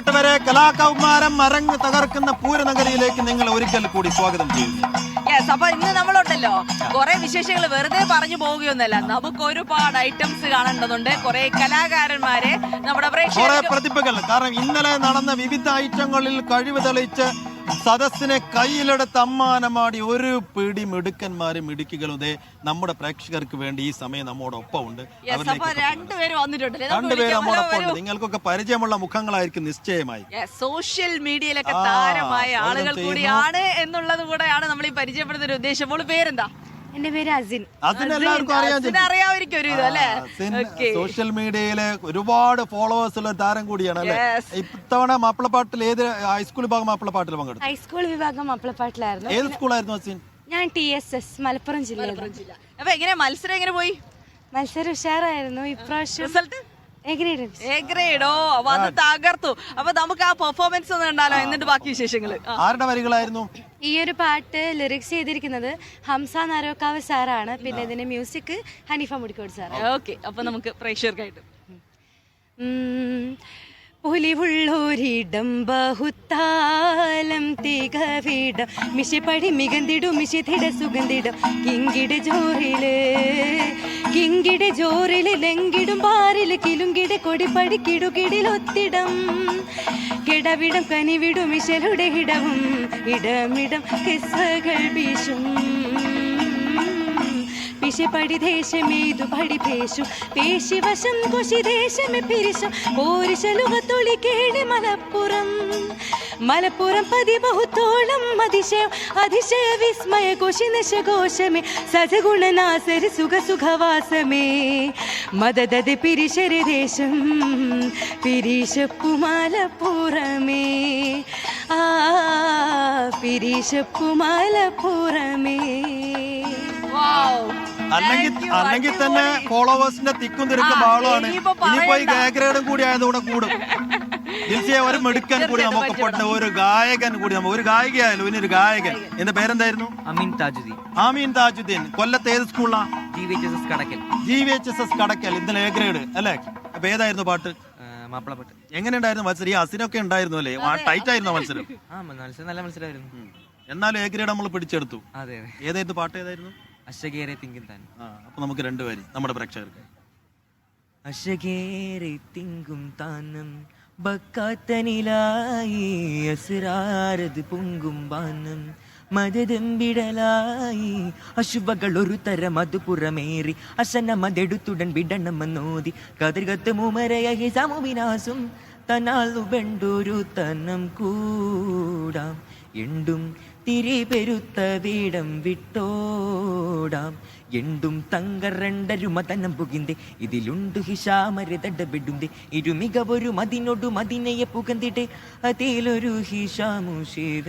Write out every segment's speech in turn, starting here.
പ്രിയപ്പെട്ടവരെ കലാകൗമാരം മറങ്ങ് തകർക്കുന്ന പൂരനഗരിയിലേക്ക് നിങ്ങൾ ഒരിക്കൽ കൂടി സ്വാഗതം ചെയ്യുന്നു. യെസ് അപ്പൊ ഇന്ന് നമ്മളുണ്ടല്ലോ. കുറെ വിശേഷങ്ങൾ വെറുതെ പറഞ്ഞു പോവുകയൊന്നുമല്ല. നമുക്ക് ഒരുപാട് ഐറ്റംസ് കാണേണ്ടതുണ്ട്. കുറെ കലാകാരന്മാരെ നമ്മുടെ പ്രേക്ഷകർ പ്രതിഭകൾ. കാരണം ഇന്നലെ നടന്ന വിവിധ ഐറ്റങ്ങളിൽ കഴിവ് തെളിയിച്ച് സദസ്സിനെ കയ്യിലെടുത്ത് അമ്മാനമാടി ഒരു പിടി മിടുക്കന്മാരും മിടുക്കികളും ഇതേ നമ്മുടെ പ്രേക്ഷകർക്ക് വേണ്ടി ഈ സമയം നമ്മോടൊപ്പം ഉണ്ട് രണ്ടുപേരും നമ്മോടൊപ്പം ഉണ്ട് നിങ്ങൾക്കൊക്കെ പരിചയമുള്ള മുഖങ്ങളായിരിക്കും നിശ്ചയമായി. സോഷ്യൽ മീഡിയയിലൊക്കെ താരമായ ആളുകൾ കൂടിയാണ് എന്നുള്ളത് കൂടെയാണ് നമ്മൾ ഈ പരിചയപ്പെടുന്ന ഒരു ഉദ്ദേശം പേരെന്താ? എന്റെ പേര് അസിൻ. അസിൻ എല്ലാവർക്കും അറിയാം സോഷ്യൽ മീഡിയയിലെ ഒരുപാട് ഫോളോവേഴ്സ് ഉള്ള താരം കൂടിയാണ് അല്ലെ? ഇത്തവണ മാപ്പിളപ്പാട്ടിൽ ഏത് ഹൈസ്കൂൾ വിഭാഗം മാപ്പിളപ്പാട്ടിൽ പങ്കെടുത്തു? ഹൈസ്കൂൾ വിഭാഗം മാപ്പിളപ്പാട്ടിലായിരുന്നു. ഏത് സ്കൂളായിരുന്നു അസിൻ? ഞാൻ ടി എസ് എസ് മലപ്പുറം ജില്ല. അപ്പൊ എങ്ങനെ മത്സരം എങ്ങനെ പോയി? മത്സരം ഉഷാറായിരുന്നു. ഇപ്രാവശ്യം റിസൾട്ട് എ ഗ്രേഡ് എ ഗ്രേഡോ അപ്പൊ അത് തകർത്തു. അപ്പൊ നമുക്ക് ആ പെർഫോമൻസ് ഒന്ന് കണ്ടാലോ? എന്നിട്ട് ബാക്കി വിശേഷങ്ങൾ. ആരുടെ വരികളായിരുന്നു? ഈ ഒരു പാട്ട് ലിറിക്സ് ചെയ്തിരിക്കുന്നത് ഹംസ നരോക്കാവ് സാറാണ്. പിന്നെ ഇതിന്റെ music Hanifa Mudikode sir okay. അപ്പൊ നമുക്ക് പ്രേക്ഷകർക്കായിട്ട്. പുലിവുള്ളോരിടം ബഹുത്താലം തികവിടം. മിശപ്പടി മികന്തിടും മിശിതിട സുഗന്ധിടം. കിങ്കിട ജോറിൽ കിങ്കിട ജോറിൽ ലെങ്കിടും പാറിൽ കിലുങ്കിട കൊടിപ്പടി കിടുകിടിലൊത്തിടം കിടവിടം കനിവിടും ഇശലുടെ ഇടവും ഇടമിടം കിസ്സകൾ വീശും. ദേശമേതു പടി പേശു. പേശിവശം കുശി ദേശമെ പിരിശം. പോരിശലുകത്തൊളി കേളി മലപ്പുറം. മലപ്പുറം പതി ബഹുത്തോളം അതിശയം. അതിശയ വിസ്മയ കോശി നശഘോഷമേ സജഗുണനാസരി സുഖ സുഖവാസമേ മദദതി പിരിശരി ദേശം പിരിശപ്പു മലപ്പുറമേ ആ പിരിശപ്പു പുറമേ. Wow. അല്ലെങ്കിൽ അല്ലെങ്കിൽ തന്നെ ഫോളോവേഴ്സിന്റെ തിക്കും തിരക്കും ബാളുമാണ് ഇനി പോയി ഇനിയിപ്പോ ഈ ഗാഗ്രേഡും കൂടി ആയതുകൂടെ കൂടും. ദിൽസിയെ ഒരു മെടുക്കൻ കൂടി നമുക്ക് പെട്ട ഒരു ഗായകൻ കൂടി നമ്മൾ ഒരു ഗായികയായാലും ഇനി ഒരു ഗായകൻ. എന്റെ പേരെന്തായിരുന്നു? അമീൻ താജുദ്ദീൻ. ആമീൻ താജുദ്ദീൻ. കൊല്ലത്ത് ഏത് സ്കൂളിലാ G V H S S Kadakkal. G V H S S Kadakkal ഇന്നലെ എ ഗ്രേഡ് അല്ലേ? അപ്പൊ ഏതായിരുന്നു പാട്ട്? മാപ്പിളപ്പാട്ട്. എങ്ങനെയുണ്ടായിരുന്നു മത്സരം? ഈ അസിനൊക്കെ ഉണ്ടായിരുന്നു അല്ലേ? ടൈറ്റ് ആയിരുന്നു മത്സരം. ആ മത്സരം നല്ല മത്സരമായിരുന്നു. എന്നാലും എ ഗ്രേഡ് നമ്മൾ പിടിച്ചെടുത്തു. അതെ ഏതായിരുന്നു പാട്ട് ഏതായിരുന്നു? അശ്വകേരെ തിങ്കിൻ താൻ. ആ അപ്പൊ നമുക്ക് രണ്ടുപേരും നമ്മുടെ പ്രേക്ഷകർക്ക്. അശ്വകേരെ തിങ്കും താനം ബക്കാത്തനിലായി അസുരാരത് പൊങ്കും ബാനം മതതെമ്പിടലായി. അശുഭകൾ ഒരു തരം അത് പുറമേറി. വിടണം വിടണമെന്നോതി. കതിർകത്ത് മുമരയഹി സമുവിനാസും തനാൽ വെണ്ടൊരു തനം കൂടാം. എണ്ടും തിരി പെരുത്ത വീടം വിട്ടോടാം. എണ്ടും തങ്കരണ്ടരുമതനം പുകിന്തേ. ഇതിലുണ്ട് ഇതിലുണ്ടു ഹിഷാമരതട ഇരുമിക ഇരുമികവൊരു മതിനൊടു മതിനയെ പുകന്തിട്ടെ. അതിലൊരു ഹിഷാമു ശിവ.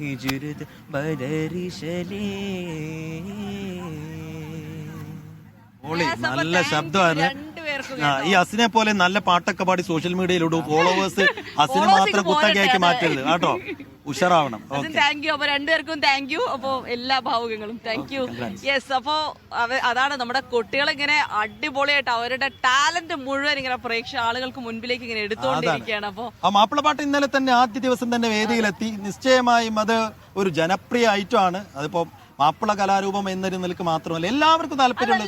ഹിജുരത് ബദരിശലേ. നല്ല ശബ്ദമാണ്. ഈ അസിനെ പോലെ നല്ല പാട്ടൊക്കെ പാടി സോഷ്യൽ മീഡിയയിലൂടെ ഫോളോവേഴ്സ് അസിനെ മാത്രം ക്ക് കുത്തകയാക്കി മാറ്റരുത്. കേട്ടോ? ഉഷാറാവണം. താങ്ക് യു അപ്പൊ രണ്ടുപേർക്കും താങ്ക് യു അപ്പൊ എല്ലാ ഭാവുകങ്ങളും. താങ്ക് യു യെസ് അപ്പോ അതാണ് നമ്മുടെ കുട്ടികൾ ഇങ്ങനെ അടിപൊളിയായിട്ട് അവരുടെ ടാലന്റ് മുഴുവൻ ഇങ്ങനെ പ്രേക്ഷ ആളുകൾക്ക് മുൻപിലേക്ക് ഇങ്ങനെ എടുത്തുകൊണ്ടിരിക്കുകയാണ്. അപ്പൊ ആ മാപ്പിളപ്പാട്ട് ഇന്നലെ തന്നെ ആദ്യ ദിവസം തന്നെ വേദിയിലെത്തി. നിശ്ചയമായും അത് ഒരു ജനപ്രിയ ഐറ്റം ആണ്. അതിപ്പോ മാപ്പിള കലാരൂപം എന്നൊരു നിലയ്ക്ക് മാത്രമല്ല എല്ലാവർക്കും താല്പര്യമുള്ള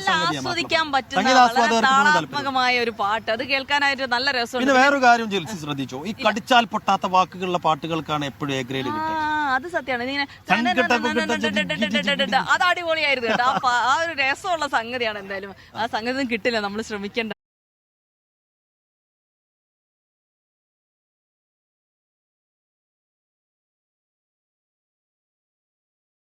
ഒരു പാട്ട് അത് കേൾക്കാനായിട്ട് നല്ല പിന്നെ വേറൊരു കാര്യം ജിൽസി ശ്രദ്ധിച്ചോ ഈ കടിച്ചാൽ പൊട്ടാത്ത വാക്കുകളുള്ള പാട്ടുകൾക്കാണ് എപ്പോഴും എഗ്രേഡ് ഗ്രേഡ് ആ, അത് സത്യമാണ് അത് അടിപൊളിയായിരുന്നു കേട്ടോ ആ ഒരു രസമുള്ള സംഗതിയാണ് എന്തായാലും ആ സംഗതി കിട്ടില്ല നമ്മൾ ശ്രമിക്കേണ്ട